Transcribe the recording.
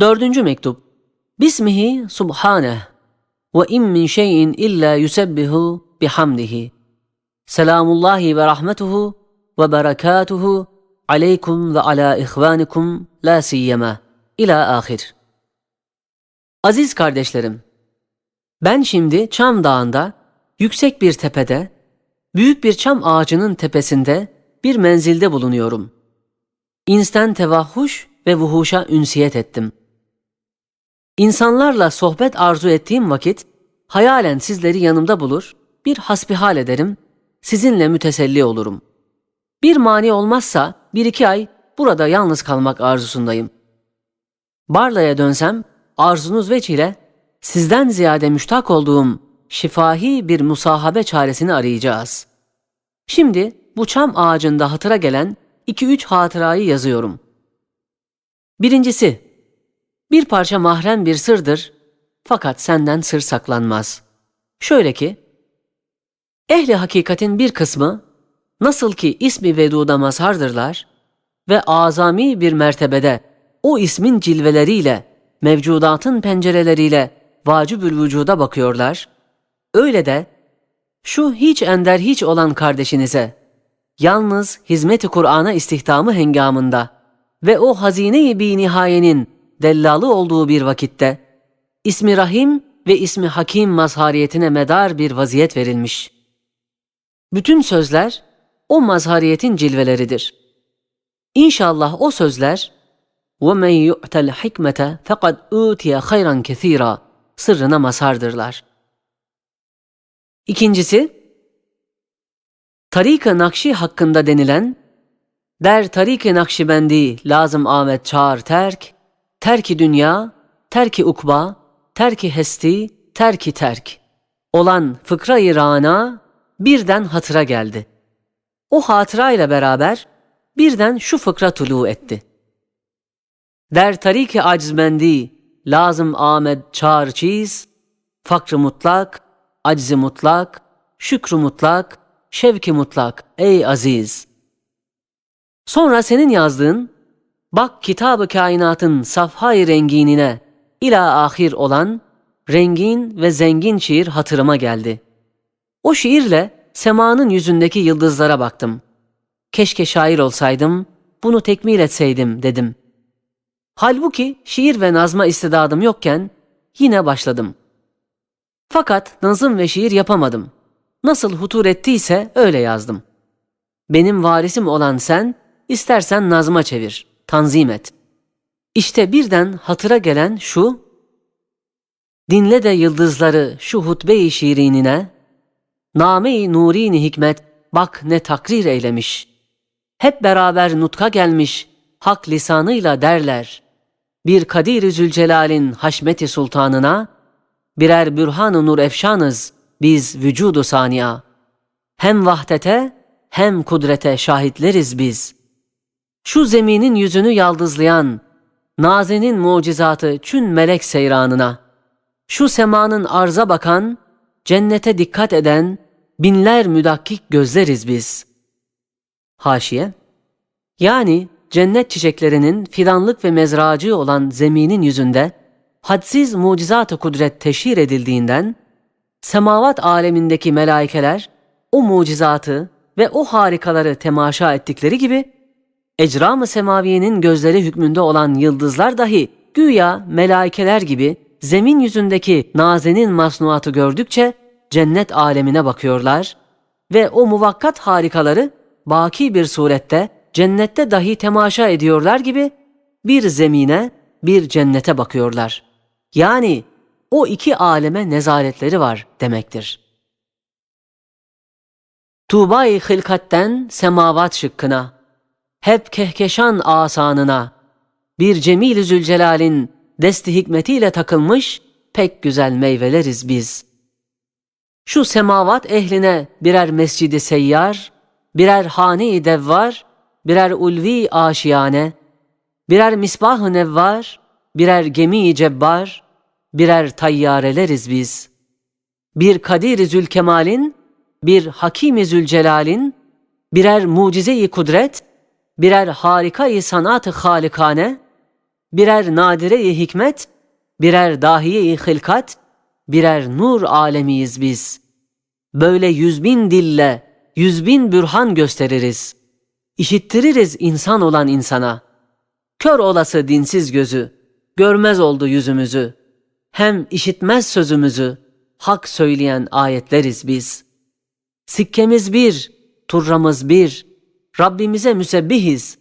Dördüncü mektup. Bismihi subhaneh ve in min şeyin illa yusebbihu bihamdihi. Selamullahi ve rahmetuhu ve berekatuhu aleykum ve ala ihvanikum la siyyema. İlâ ahir. Aziz kardeşlerim, ben şimdi Çam Dağı'nda, yüksek bir tepede, büyük bir çam ağacının tepesinde bir menzilde bulunuyorum. İnsten tevahhuş ve vuhuşa ünsiyet ettim. İnsanlarla sohbet arzu ettiğim vakit, hayalen sizleri yanımda bulur, bir hasbihal ederim, sizinle müteselli olurum. Bir mani olmazsa bir iki ay burada yalnız kalmak arzusundayım. Barla'ya dönsem, arzunuz veçile sizden ziyade müştak olduğum şifahi bir musahabe çaresini arayacağız. Şimdi bu çam ağacında hatıra gelen iki üç hatırayı yazıyorum. Birincisi, bir parça mahrem bir sırdır fakat senden sır saklanmaz. Şöyle ki, ehli hakikatin bir kısmı nasıl ki ismi veduda mazhardırlar ve azami bir mertebede o ismin cilveleriyle, mevcudatın pencereleriyle vacibül vücuda bakıyorlar, öyle de şu hiç ender hiç olan kardeşinize yalnız hizmet-i Kur'an'a istihdamı hengamında ve o hazine-i bi nihayenin dellalı olduğu bir vakitte ismi Rahim ve ismi Hakim mazhariyetine medar bir vaziyet verilmiş. Bütün sözler o mazhariyetin cilveleridir. İnşallah o sözler وَمَنْ يُؤْتَ الْحِكْمَةَ فَقَدْ اُوْتِيَ خَيْرًا كَثِيرًا sırrına mazhardırlar. İkincisi, Tarik-ı Nakşi hakkında denilen Der tarik-i Nakşibendi lazım Ahmet çağır terk, terki dünya, terki ukba, terki hesti, terki terk olan fıkra-i rana birden hatıra geldi. O hatıra ile beraber birden şu fıkra tulu etti. Der tarik-i acizmendi lazım Ahmet çağır çiz, fakrı mutlak, aczi mutlak, şükrü mutlak, şevki mutlak ey aziz. Sonra senin yazdığın bak kitabı kainatın safhay renginine ila ahir olan rengin ve zengin şiir hatırıma geldi. O şiirle semanın yüzündeki yıldızlara baktım. Keşke şair olsaydım, bunu tekmil etseydim dedim. Halbuki şiir ve nazma istidadım yokken yine başladım. Fakat nazım ve şiir yapamadım. Nasıl hutur ettiyse öyle yazdım. Benim varisim olan sen, istersen nazma çevir, tanzim et. İşte birden hatıra gelen şu, Dinle de yıldızları şu hutbe-i şiirinine, Name-i nurini hikmet bak ne takrir eylemiş. Hep beraber nutka gelmiş, hak lisanıyla derler. Bir Kadir-i Zülcelal'in haşmeti sultanına, birer bürhan-ı nur efşanız biz vücudu saniya. Hem vahdete hem kudrete şahitleriz biz. Şu zeminin yüzünü yaldızlayan, nazenin mucizatı çün melek seyranına, şu semanın arza bakan, cennete dikkat eden, binler müdakkik gözleriz biz. Haşiye, yani cennet çiçeklerinin fidanlık ve mezracı olan zeminin yüzünde hadsiz mucizat-ı kudret teşhir edildiğinden, semavat alemindeki melaikeler o mucizatı ve o harikaları temaşa ettikleri gibi, ecram-ı semaviyenin gözleri hükmünde olan yıldızlar dahi güya melaikeler gibi zemin yüzündeki nazenin masnuatı gördükçe cennet alemine bakıyorlar ve o muvakkat harikaları baki bir surette cennette dahi temaşa ediyorlar gibi bir zemine, bir cennete bakıyorlar. Yani o iki aleme nezaretleri var demektir. Tuğba-i hilkatten semavat şıkkına, hep kehkeşan asanına, bir Cemil-i Zülcelal'in desti hikmetiyle takılmış pek güzel meyveleriz biz. Şu semavat ehline birer mescidi seyyar, birer hane-i devvar, birer ulvi aşiyane, birer misbah-ı nevvar, birer gemi-i cebbar, birer tayyareleriz biz. Bir Kadir-i Zülkemal'in, bir Hakim-i Zülcelal'in, birer mucize-i kudret, birer harika-i sanat-ı halikane, birer nadire-i hikmet, birer dahiye-i hilkat, birer nur alemiyiz biz. Böyle yüz bin dille, yüz bin bürhan gösteririz. İşittiririz insan olan insana. Kör olası dinsiz gözü, görmez oldu yüzümüzü. Hem işitmez sözümüzü, hak söyleyen ayetleriz biz. Sikkemiz bir, turramız bir, Rabbimize müsebbihiz.